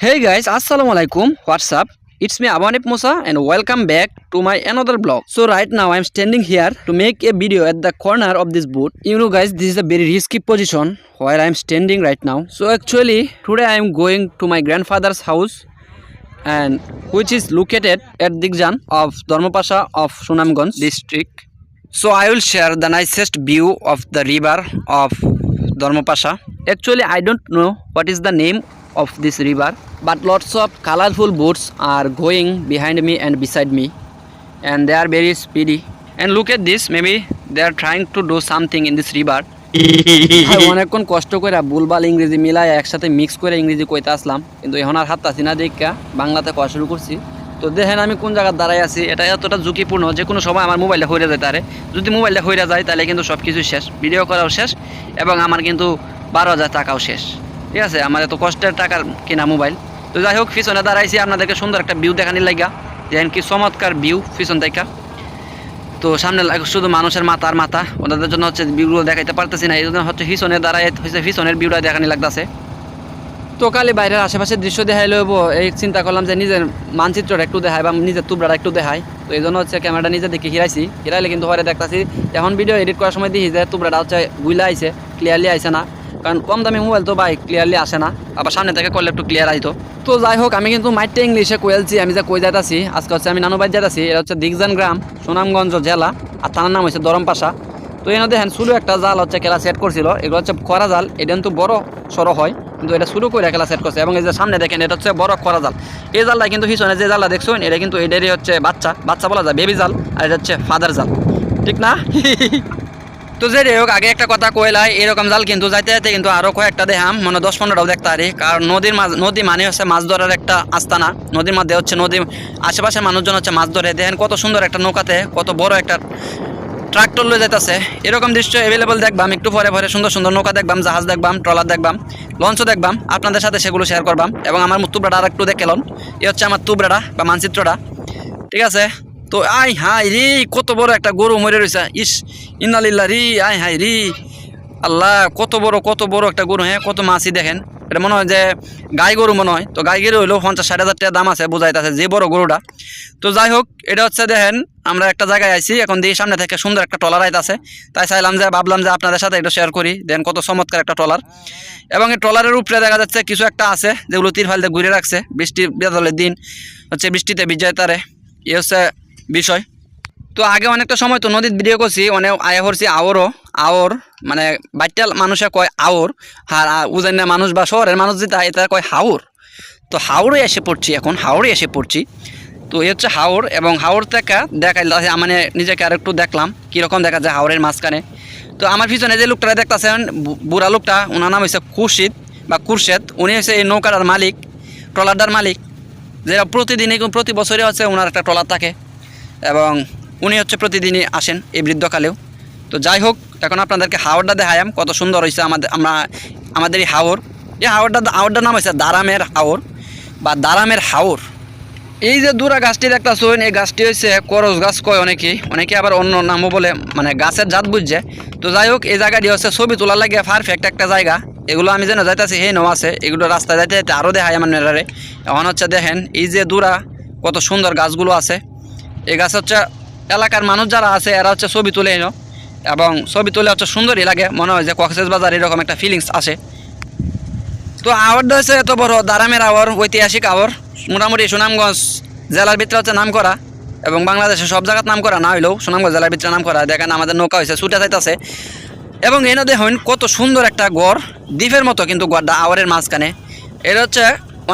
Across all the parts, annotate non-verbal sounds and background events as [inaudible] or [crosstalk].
Hey guys, assalamu alaikum. What's up? It's me Abanip Musa and welcome back to my another vlog. So right now I'm standing here to make a video at the corner of this boot. You know guys, this is a very risky position where I'm standing right now. So actually today I'm going to my grandfather's house and which is located at Digjan of Dharmapasha of Sunamganj district. So I will share the nicest view of the river of Dharmapasha. Actually, I don't know what is the name of this river, but lots of colorful boats are going behind me and beside me, and they are very speedy. And look at this, maybe they are trying to do something in this river. অনেকক্ষণ কষ্ট করে বুলবাল ইংরেজি মিলাই একসাথে mix করে ইংরেজি কইতে আসলাম কিন্তু এখন আর হাত আসি না দেখা বাংলাতে কয়া শুরু করছি তো দেখেন আমি কোন জায়গায় দাঁড়াই আছি এটা এতটা ঝুঁকিপূর্ণ যে কোনো সময় আমার মোবাইলটা হয়ে যায় তারে যদি মোবাইলটা হয়ে যায় তাহলে কিন্তু সব কিছু শেষ ভিডিও করাও শেষ এবং আমার কিন্তু বারো হাজার টাকাও শেষ। ঠিক আছে আমার এত কষ্টের টাকার কেনা মোবাইল। তো যাই হোক, পিছনে দাঁড়াইছি, আপনাদেরকে সুন্দর একটা ভিউ দেখানি লাগা দেখেন কি চমৎকার ভিউ পিছন থেকে। তো সামনে শুধু মানুষের মাথা আর মাথা। ওদের জন্য হচ্ছে ভিউগুলো দেখাইতে পারতেছি না, এই জন্য হচ্ছে পিছনে দাঁড়ায়, হচ্ছে পিছনের ভিউটা দেখানি লাগতেছে। তো কালে বাইরের আশেপাশের দৃশ্য দেখাই লইব। এই চিন্তা করলাম যে নিজের মানচিত্রটা একটু দেখায় বা নিজের তুবড়াটা একটু দেখায় তো এই জন্য হচ্ছে ক্যামেরাটা নিজে দেখে হিরাইছি হিরাইলে কিন্তু পরে দেখতাছি, এখন ভিডিও এডিট করার সময় দেখি যে তুবড়াটা হচ্ছে গুইলা আইছে ক্লিয়ারলি আইছে না। কারণ কম দামি মোবাইল তো ভাই ক্লিয়ারলি আসে না। আবার সামনে থেকে করলে একটু ক্লিয়ার আইতো। তো যাই হোক, আমি কিন্তু মাইটটা ইংলিশে কোয়েলছি আমি যে কই যাইতাছি, আজকে হচ্ছে আমি নানুবাই যাইতাছি, এটা হচ্ছে দিগজান গ্রাম, সুনামগঞ্জ জেলা, আর থানার নাম হচ্ছে দরমপাশা। তো এনে দেখেন শুরু একটা জাল হচ্ছে খেলা সেট করছিল, এগুলো হচ্ছে খরা জাল এটা কিন্তু বড় সড়ো হয়, কিন্তু এটা শুরু করে খেলা সেট করছে, এবং এই যে সামনে দেখেন, এটা হচ্ছে বড় খরা জাল। এই জালটা কিন্তু পিছনে যে জালটা দেখছেন, এটা কিন্তু এটারই হচ্ছে বাচ্চা বাচ্চা বলা যায় বেবি জাল, আর এটা হচ্ছে ফাদার জাল। ঠিক না? [laughs] তো যে রে হোক, আগে একটা কথা কইলাই, এরকম জাল কিন্তু যাইতে যাইতে কিন্তু আরও কয়েকটা দেখাম। মানে দশ পনেরোটাও দেখতে পারি। কারণ নদীর মাছ নদী মানে হচ্ছে মাছ ধরার একটা আস্তানা। নদীর মধ্যে হচ্ছে নদী আশেপাশে মানুষজন হচ্ছে মাছ ধরে। দেখেন কত সুন্দর একটা নৌকাতে, কত বড় একটা ট্রাক্টর লয়ে যাইতেছে। এরকম দৃশ্য অ্যাভেলেবল দেখবাম, একটু পরে পরে সুন্দর সুন্দর নৌকা দেখবাম, জাহাজ দেখবাম, ট্রলার দেখবাম, লঞ্চও দেখবাম। আপনাদের সাথে সেগুলো শেয়ার করবাম। এবং আমার তুবড়াটা আর একটু দেখে এ হচ্ছে আমার তুবড়াটা বা মানচিত্রটা। ঠিক আছে? তো আই হাই রে, কত বড় একটা গরু মরে রয়েছে ইস ইন্নালিল্লা রি, আই হাই রি। আল্লাহ, কত বড় কত বড় একটা গরু হ্যাঁ কত মাছই দেখেন। এটা মনে হয় যে গাই গরু মনে হয়। তো গাই গরু হইলেও পঞ্চাশ, ষাট হাজার টাকা দাম আছে, বোঝাইতেছে যে বড় গরুটা। তো যাই হোক, এটা হচ্ছে দেখেন, আমরা একটা জায়গায় আইছি, এখন দিয়ে সামনে থেকে সুন্দর একটা ট্রলার আইতাছে। তাই চাইলাম যে, ভাবলাম যে আপনাদের সাথে এটা শেয়ার করি। দেন কত চমৎকার একটা ট্রলার। এবং এই ট্রলারের উপরে দেখা যাচ্ছে কিছু একটা আছে, যেগুলো তিরফাল দিয়ে ঘুরে রাখছে। বৃষ্টি বেদলের দিন, হচ্ছে বৃষ্টিতে বিজয় তারে। এ হচ্ছে বিষয়। তো আগে অনেকটা সময় তো নদীর ভিডিও করছি, অনেক আয়া করছি আওরও, আওর মানে বাচ্চা মানুষে কয় আওর, আর উজান্য মানুষ বা শহরের মানুষ যেটা, এটা কয় হাওর। তো হাওড়ে এসে পড়ছি এখন হাওড়ে এসে পড়ছি। তো এই হচ্ছে হাওর, এবং হাওর থেকে দেখাই মানে নিজেকে আর একটু দেখলাম, কীরকম দেখা যায় হাওরের মাঝখানে। তো আমার পিছনে যে লোকটা দেখতেছেন বুড়া লোকটা ওনার নাম হচ্ছে খুরশিদ বা কুরশেদ উনি হচ্ছে এই নৌকাটার মালিক, ট্রলারটার মালিক। যেটা প্রতিদিনই প্রতি বছরই হচ্ছে ওনার একটা ট্রলার থাকে। এবং উনি হচ্ছে প্রতিদিনই আসেন এই বৃদ্ধকালেও। তো যাই হোক, এখন আপনাদেরকে হাওড়টা দেখায়াম কত সুন্দর হয়েছে আমাদের, আমরা আমাদের এই হাওর। এই হাওরটা, হাওরটার নাম হচ্ছে দারামের হাওর। বা দারামের হাওর। এই যে দূরা গাছটি দেখতেছেন, এই গাছটি হচ্ছে করস গাছ কয় অনেকেই, অনেকে আবার অন্য নামও বলে মানে গাছের জাত বুঝছে। তো যাই হোক, এই জায়গাটি হচ্ছে ছবি তোলার লাগে পারফেক্ট একটা জায়গা। এগুলো আমি যেন যাইতেছি সেই নৌ আছে, এগুলো রাস্তায় যাইতে যাইতে আরও দেখাই আমার নেড়ারে এখন হচ্ছে দেখেন, এই যে দুরা, কত সুন্দর গাছগুলো আছে। এই গাছ হচ্ছে এলাকার মানুষ যারা আছে, এরা হচ্ছে ছবি তুলে এনো। এবং ছবি তুলে হচ্ছে সুন্দরই লাগে। মনে হয় যে কক্সেস বাজার এরকম একটা ফিলিংস আসে তো আওয়ারটা হচ্ছে এত বড় দারামের আওয়ার ঐতিহাসিক আওয়ার মোটামুটি সুনামগঞ্জ জেলার ভিতরে হচ্ছে নাম করা এবং বাংলাদেশে সব জায়গার নাম করা না হইলেও সুনামগঞ্জ জেলার ভিতরে নাম করা দেখেন আমাদের নৌকা হয়েছে ছুটে যাইতেছে। এবং এনে দেখুন কত সুন্দর একটা গড়। দ্বীপের মতো কিন্তু গড়টা আওয়ারের মাঝখানে। এটা হচ্ছে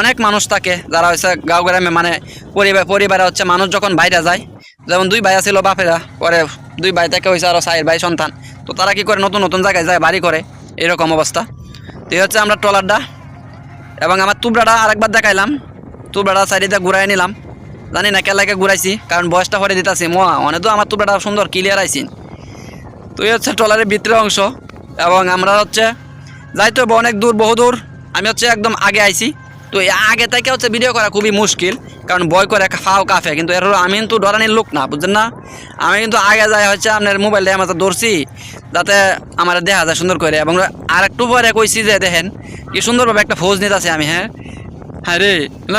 অনেক মানুষ থাকে যারা হচ্ছে গাঁও গ্রামে মানে পরিবার, পরিবারে হচ্ছে মানুষ যখন বাইরে যায়, যেমন দুই ভাই ছিল বাপেরা, পরে দুই ভাই থেকে হয়েছে আরও সাইড ভাই সন্তান, তো তারা কি করে নতুন নতুন জায়গায় যায়, বাড়ি করে, এরকম অবস্থা। তো হচ্ছে আমরা ট্রলারটা, এবং আমার তুবড়াটা আরেকবার দেখাইলাম, তুবড়াটা সাইডে ঘুরাই নিলাম। জানি না কেলাকে ঘুরাইছি, কারণ বয়সটা হরে দিতেছি, মোয়া অনেক তো আমার তুবড়াটা সুন্দর ক্লিয়ার আইছি। তো এই হচ্ছে ট্রলারের ভিতরের অংশ, এবং আমরা হচ্ছে যাইতে অনেক দূর বহুদূর আমি হচ্ছে একদম আগে আইছি। তো আগে থেকে হচ্ছে ভিডিও করা খুবই মুশকিল, কারণ বয় করে ফাও কাফে, কিন্তু এর আমি কিন্তু ডরানির লোক না, বুঝছেন না? আমি কিন্তু আগে যাই হচ্ছে আপনার মোবাইল দিয়ে আমার ধরছি, যাতে আমার দেখা যায় সুন্দর করে। এবং আর একটু পরে কইছি যে দেখেন, কি সুন্দরভাবে একটা ফৌজ নিতে আছে আমি হ্যাঁ? হ্যাঁ রে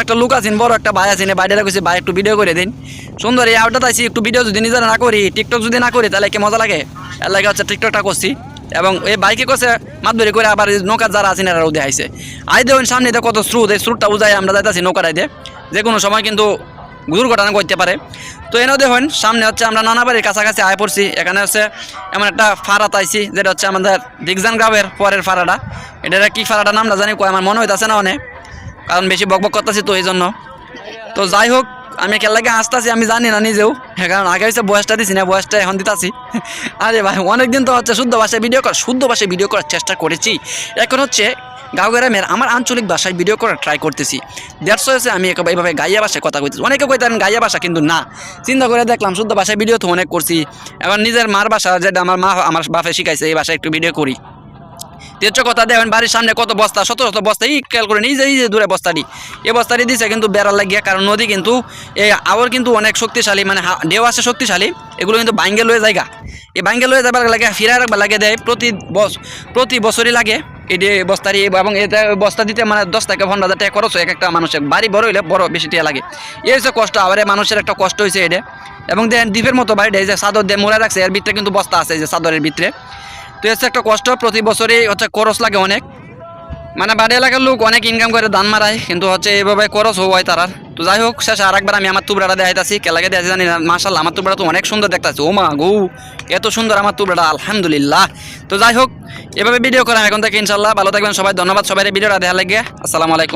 একটা লোক আছেন, বড় একটা ভাই আছেন বাইরে কইছে, ভাই, একটু ভিডিও করে দিন। সুন্দর, এই আউটটা তাইছি একটু ভিডিও যদি নিজেরা না করি টিকটক যদি না করি, তাহলে কি মজা লাগে? এর লাগে হচ্ছে টিকটকটা করছি। এবং এই বাইকে করছে মাতবরি করে আবার নৌকা যারা আছেন এরাও দেখাইছে আই দেখুন, সামনে দিয়ে কত স্রোত, এই স্রোতটা উজাই আমরা যাইতেছি নৌকাটাই দিয়ে যে কোনো সময় কিন্তু দুর্ঘটনা করতে পারে। তো এনেও দেখুন, সামনে হচ্ছে আমরা নানাবাড়ির কাছাকাছি আয় পড়ছি। এখানে হচ্ছে এমন একটা ফাড়া তাইছি যেটা হচ্ছে আমাদের দিগজান গ্রামের পরের ফাড়াটা। এটা কি ফাড়াটা নামটা জানি, কয়, আমার মনে হইতাছে না অনেক। কারণ বেশি বকবক করতেছি তো এই জন্য। তো যাই হোক আমি খেলাকে আসতেছি আমি জানি না নিজেও। হ্যাঁ, কারণ আগে হচ্ছে বয়সটা দিছি না বয়সটা এখন দিতাছি। আরে ভাই অনেকদিন তো হচ্ছে শুদ্ধ ভাষায় ভিডিও কর শুদ্ধ ভাষায় ভিডিও করার চেষ্টা করেছি। এখন হচ্ছে গাঁও গ্রামের আমার আঞ্চলিক ভাষায় ভিডিও করার ট্রাই করতেছি। দেড়শো হচ্ছে আমি এইভাবে গাইয়া ভাষায় কথা কইতেছি। অনেকে কইতেন গাইয়া ভাষা কিন্তু না। চিন্তা করে দেখলাম শুদ্ধ ভাষায় ভিডিও তো অনেক করছি। এবার নিজের মার ভাষা যেটা আমার মা আমার বাপে শিখাইছে এই ভাষায় একটু ভিডিও করি। তেচ্ছ কথা দেখেন বাড়ির সামনে কত বস্তা, শত শত বস্তা এই খেয়াল করে নিজে নিজে দূরে বস্তাটি এই বস্তাটি দিছে কিন্তু বেড়া লাগিয়া, কারণ নদী কিন্তু এই আবার কিন্তু অনেক শক্তিশালী মানে ঢেউ আছে শক্তিশালী, এগুলো কিন্তু বাইঙ্গে লয়ে জায়গা। এই বাইঙ্গে লয়ে যাবার লাগে ফিরার রাখবার লাগে, দেয় প্রতি বস প্রতি বছরই লাগে, এটি বস্তারি এবং এটা বস্তা দিতে মানে দশ থেকে পনেরো হাজার টাকা খরচ হয়, এক একটা মানুষের। বাড়ি বড় হইলে বড় বেশি টাকা লাগে। এই হচ্ছে কষ্ট, আবার মানুষের একটা কষ্ট হয়েছে এটা। এবং দেখেন দ্বীপের মতো বাড়িটা এই যে চাদর দিয়ে মোড়া রাখছে, এর ভিতরে কিন্তু বস্তা আছে, এই যে চাদরের ভিতরে। তো হচ্ছে একটা কষ্ট, প্রতি বছরই হচ্ছে খরচ লাগে অনেক। মানে বাড়ি এলাকার লোক অনেক ইনকাম করে, দান মারায়, কিন্তু হচ্ছে এইভাবে খরচ হয় তারার। তো যাই হোক, শেষে আরেকবার আমি আমার তুবড়াটা দেখাইতাছি, কেলাকে দেখাচ্ছি জানি না মাসাল্লাহ আমার তুবড়া তো অনেক সুন্দর দেখতাছি। ও মা গৌ, এত সুন্দর আমার তুবড়াটা, আলহামদুলিল্লাহ। তো যাই হোক, এভাবে ভিডিও করাম এখন থেকে ইনশাল্লাহ ভালো থাকবেন সবাই, ধন্যবাদ সবাই ভিডিওটা দেখা লাগে। আসসালামু আলাইকুম